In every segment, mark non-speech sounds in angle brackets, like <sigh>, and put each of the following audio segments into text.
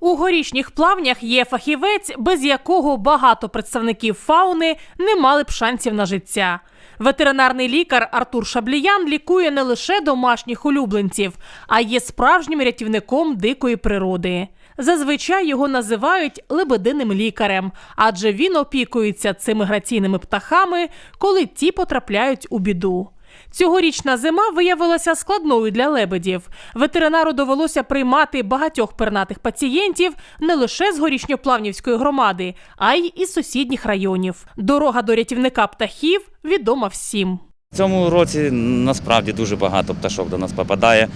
У горішніх плавнях є фахівець, без якого багато представників фауни не мали б шансів на життя. Ветеринарний лікар Артур Шабліян лікує не лише домашніх улюбленців, а є справжнім рятівником дикої природи. Зазвичай його називають лебединим лікарем, адже він опікується цими граційними птахами, коли ті потрапляють у біду. Цьогорічна зима виявилася складною для лебедів. Ветеринару довелося приймати багатьох пернатих пацієнтів не лише з горішньоплавнівської громади, а й із сусідніх районів. Дорога до рятівника птахів відома всім. В цьому році насправді дуже багато пташок до нас попадає.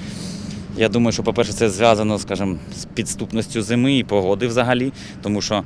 Я думаю, що, по-перше, це зв'язано, скажімо, з підступністю зими і погоди взагалі, тому що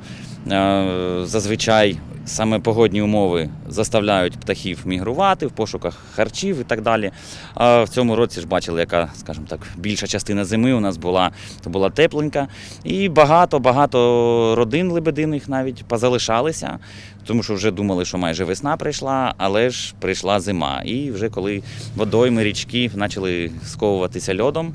е, зазвичай саме погодні умови заставляють птахів мігрувати в пошуках харчів і так далі. А в цьому році ж бачили, яка, скажімо так, більша частина зими у нас була, то була тепленька. І багато-багато родин лебединих навіть позалишалися, тому що вже думали, що майже весна прийшла, але ж прийшла зима. І вже коли водойми, річки почали сковуватися льодом,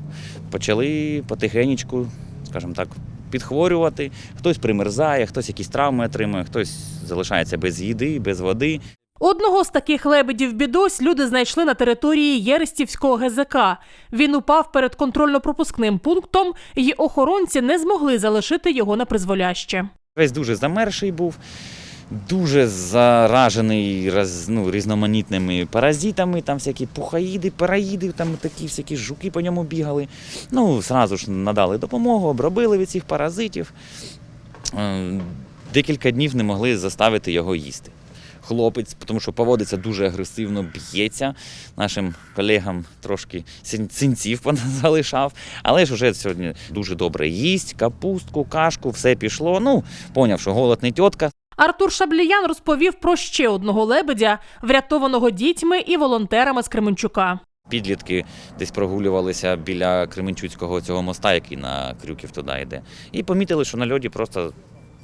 почали потихенечку, скажімо так, підхворювати. Хтось примерзає, хтось якісь травми отримує, хтось залишається без їди, без води. Одного з таких лебедів бідось люди знайшли на території Єрестівського ГЗК. Він упав перед контрольно-пропускним пунктом, і охоронці не змогли залишити його на призволяще. Весь дуже замерший був, дуже заражений роз, ну, різноманітними паразитами, там всякі пухаїди, параїди, там такі всякі жуки по ньому бігали. Ну, зразу ж надали допомогу, обробили від цих паразитів. Е, Декілька днів не могли заставити його їсти. Хлопець, тому що поводиться дуже агресивно, б'ється. Нашим колегам трошки синців <laughs> залишав. Але ж вже сьогодні дуже добре їсть, капустку, кашку, все пішло. Ну, поняв, що голод не тітка. Артур Шабліян розповів про ще одного лебедя, врятованого дітьми і волонтерами з Кременчука. Підлітки десь прогулювалися біля Кременчуцького цього моста, який на Крюків туди йде. І помітили, що на льоді просто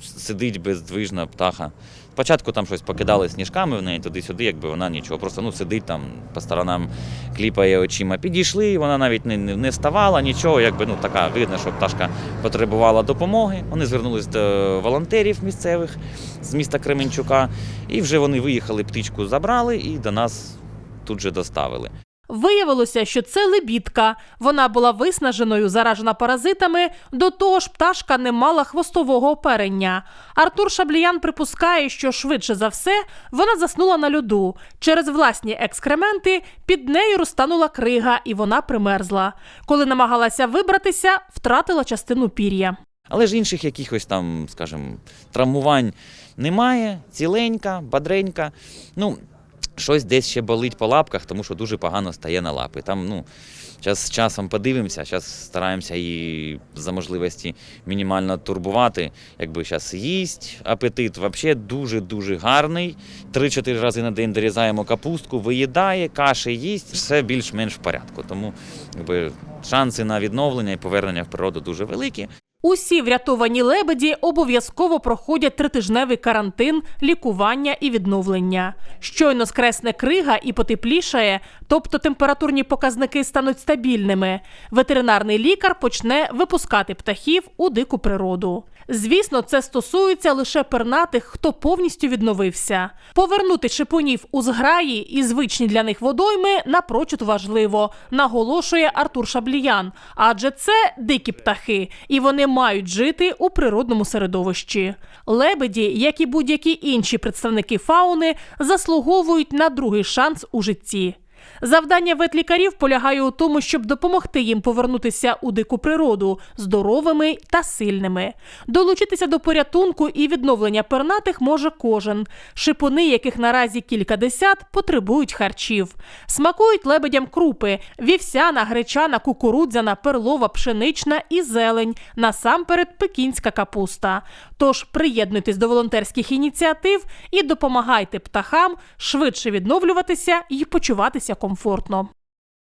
сидить бездвижна птаха. Спочатку там щось покидали сніжками в неї туди-сюди, якби вона нічого, просто ну, сидить там по сторонам, кліпає очима. Підійшли, вона навіть не, не, вставала, нічого, якби ну така видно, що пташка потребувала допомоги. Вони звернулись до волонтерів місцевих з міста Кременчука, і вже вони виїхали, птичку забрали і до нас тут же доставили. Виявилося, що це лебідка. Вона була виснаженою, заражена паразитами. До того ж, пташка не мала хвостового оперення. Артур Шабліян припускає, що швидше за все вона заснула на льоду. Через власні екскременти під нею розтанула крига, і вона примерзла. Коли намагалася вибратися, втратила частину пір'я. Але ж інших якихось там, скажімо, травмувань немає, ціленька, бодренька. Ну, щось десь ще болить по лапках, тому що дуже погано стає на лапи. Там, ну, час з часом подивимося, зараз стараємося її за можливості мінімально турбувати. Якби зараз їсть, апетит взагалі дуже-дуже гарний. Три-чотири рази на день дорізаємо капустку, виїдає, каші їсть, все більш-менш в порядку. Тому якби, шанси на відновлення і повернення в природу дуже великі. Усі врятовані лебеді обов'язково проходять тритижневий карантин, лікування і відновлення. Щойно скресне крига і потеплішає, тобто температурні показники стануть стабільними. Ветеринарний лікар почне випускати птахів у дику природу. Звісно, це стосується лише пернатих, хто повністю відновився. Повернути шипунів у зграї і звичні для них водойми напрочуд важливо, наголошує Артур Шабліян. Адже це дикі птахи, і вони мають жити у природному середовищі. Лебеді, як і будь-які інші представники фауни, заслуговують на другий шанс у житті. Завдання ветлікарів полягає у тому, щоб допомогти їм повернутися у дику природу здоровими та сильними. Долучитися до порятунку і відновлення пернатих може кожен. Шипуни, яких наразі кількадесят, потребують харчів. Смакують лебедям крупи: вівсяна, гречана, кукурудзяна, перлова, пшенична і зелень. Насамперед пекінська капуста. Тож приєднуйтесь до волонтерських ініціатив і допомагайте птахам швидше відновлюватися і почуватися комфортно.